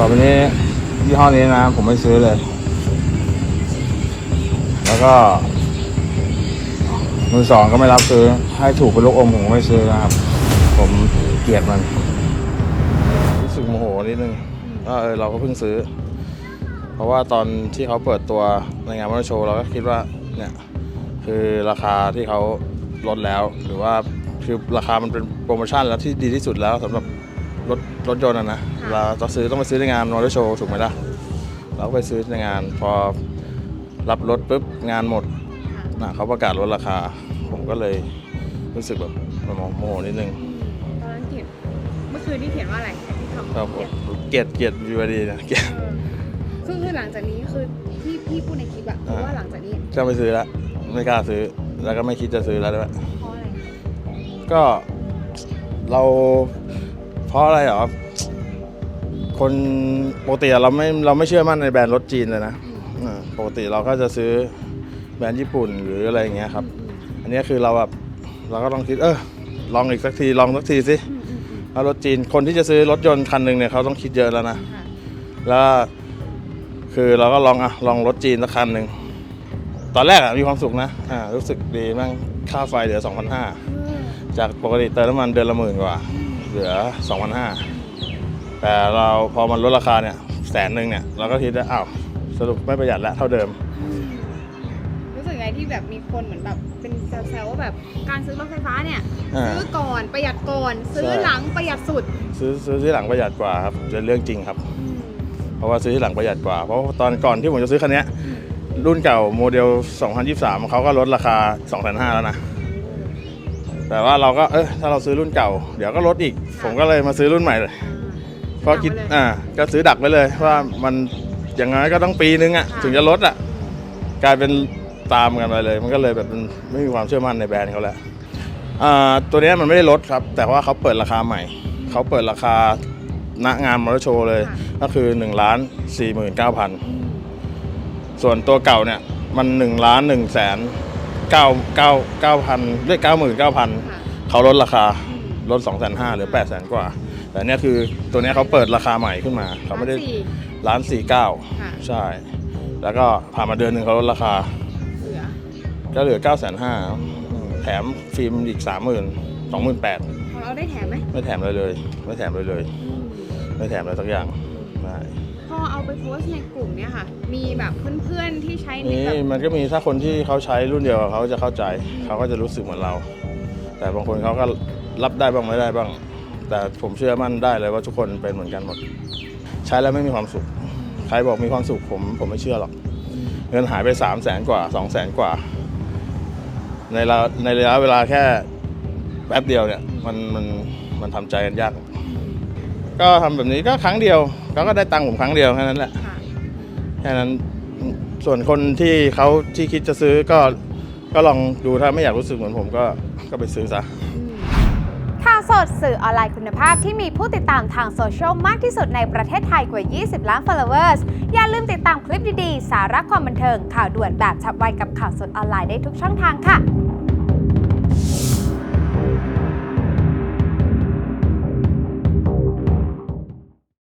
ต่อไปนี้ยี่ห้อนี้นะ ผมไม่ซื้อเลย แล้วก็มือสองก็ไม่รับซื้อ ให้ถูกเป็นลูกอมผมไม่ซื้อนะครับ ผมเกลียดมัน รู้สึกโมโหนิดนึงว่าเออเราก็เพิ่งซื้อ เพราะว่าตอนที่เขาเปิดตัวในงานมอเตอร์โชว์เราก็คิดว่าเนี่ยคือราคาที่เขาลดแล้ว หรือว่าคือราคามันเป็นโปรโมชั่นแล้วที่ดีที่สุดแล้วสำหรับ รถรถยนต์อะนะเราจะซื้อต้องไปซื้อในงานมอเตอร์โชว์ถูกไหมล่ะเราก็ไปซื้อในงาน พอรับรถปุ๊บงานหมดนะเขาประกาศลดราคา ผมก็เลยรู้สึกแบบโมโหนิดนึงตอนนั้นเขียนเมื่อคืนที่เขียนว่าอะไรที่คำครับผมเกลียดเกลียดวีวดีนะเกลียดเออคือคือหลังจากนี้คือที่พี่พูดในคลิปอะคือว่าหลังจากนี้จะไม่ซื้อแล้วไม่กล้าซื้อแล้วก็ไม่คิดจะซื้อแล้วด้วยเพราะอะไรก็เรา เพราะอะไรเหรอคนปกติเราไม่เราไม่เชื่อมั่นในแบรนด์รถจีนเลยนะอ่าปกติเราก็จะซื้อแบรนด์ญี่ปุ่นหรืออะไรอย่างเงี้ยครับ อันนี้คือเราแบบเราก็ต้องคิดเออลองอีกสักทีลองสักทีสิอืมอืมอืมเอารถจีนคนที่จะซื้อรถยนต์คันหนึ่งเนี่ยเขาต้องคิดเยอะแล้วนะค่ะแล้วคือเราก็ลองอะลองรถจีนสักคันหนึ่งตอนแรกอะมีความสุขนะอ่ารู้สึกดีมั่งค่าไฟเหลือ2,500เออจากปกติเติมน้ำมันเดือนละหมื่นกว่า เหลือ 2,500 แต่เราพอมันลดราคาเนี่ยแสนหนึ่งเนี่ยเราก็คิดว่าอ้าวสรุปไม่ประหยัดแล้วเท่าเดิมอืมรู้สึกไงที่แบบมีคนเหมือนแบบเป็นแซวๆว่าแบบการซื้อรถไฟฟ้าเนี่ย อ่าซื้อก่อนประหยัดก่อน ซื้อใช่ หลังประหยัดสุดซื้อซื้อที่หลังประหยัดกว่าครับเป็นเรื่องจริงครับอืมเพราะว่าซื้อที่หลังประหยัดกว่า เพราะว่าตอนก่อนที่ผมจะซื้อคันเนี้ยรุ่นเก่าโมเดล 2023 เขาก็ลดราคา 2,500 แล้วนะ แต่ว่าเราก็เออถ้าเราซื้อรุ่นเก่า เดี๋ยวก็ลดอีก ผมก็เลยมาซื้อรุ่นใหม่เลยเพราะคิดอ่าอ่าก็ซื้อดักไว้เลยว่ามันอย่างน้อยก็ต้องปีนึงอะค่ะถึงจะลดอะกลายเป็นตามกันไปเลย มันก็เลยแบบมันไม่มีความเชื่อมั่นในแบรนด์เขาแล้วอ่าตัวเนี้ยมันไม่ได้ลดครับ แต่ว่าเขาเปิดราคาใหม่ เขาเปิดราคาณงานมอเตอร์โชว์เลย ก็คือ1ล้าน49,000ส่วนตัวเก่าเนี่ยมัน1ล้าน1แสน 9 9 9,000ด้วย99,000ค่ะเขาลดราคาลด2 5 0 0 0เหลือ8 0 0 0 0กว่า แต่เนี่ยคือตัวเนี้ยเขาเปิดราคาใหม่ขึ้นมาเขาไม่ได้สี่ล้านสี่เก้าค่ะใช่ แล้วก็ผ่านมาเดือนหนึ่งเขาลดราคาเหลือก็เหลือ9 5 0 0 0แถมฟิล์มอีก30,000 28,000ของเราได้แถมไหมไม่แถมเลยเลย ไม่แถมเลยเลยอืมไม่แถมอะไรสักอย่างใช่พอ เอาไปโพสต์ในกลุ่มเนี่ยค่ะ มีแบบเพื่อนๆที่ใช้ในนี่แบบมันก็มีถ้าคนที่เขาใช้รุ่นเดียวกับเขาจะเข้าใจ เขาก็จะรู้สึกเหมือนเรา แต่บางคนเขาก็รับได้บ้างไม่ได้บ้าง แต่ผมเชื่อมั่นได้เลยว่าทุกคนเป็นเหมือนกันหมด ใช้แล้วไม่มีความสุข ใครบอกมีความสุขผมผมไม่เชื่อหรอก เงินหายไป3 0 0แสนกว่า2 0 0แสนกว่า ในระในระยะเวลาแค่แป๊บเดียวเนี่ย มันมันมันทำใจกันยาก ก็ทำแบบนี้ก็ครั้งเดียวเขาก็ได้ตังค์ผมครั้งเดียวแค่นั้นแหละค่ะแค่นั้นส่วนคนที่เขาที่คิดจะซื้อก็ก็ลองดูถ้าไม่อยากรู้สึกเหมือนผมก็ก็ไปซื้อซะข่าวสดสื่อออนไลน์คุณภาพที่มีผู้ติดตามทางโซเชียลมากที่สุดในประเทศไทยกว่า 20 ล้าน followers อย่าลืมติดตามคลิปดี ๆ สาระความบันเทิงข่าวด่วนแบบฉับไวกับข่าวสดออนไลน์ได้ทุกช่องทางค่ะ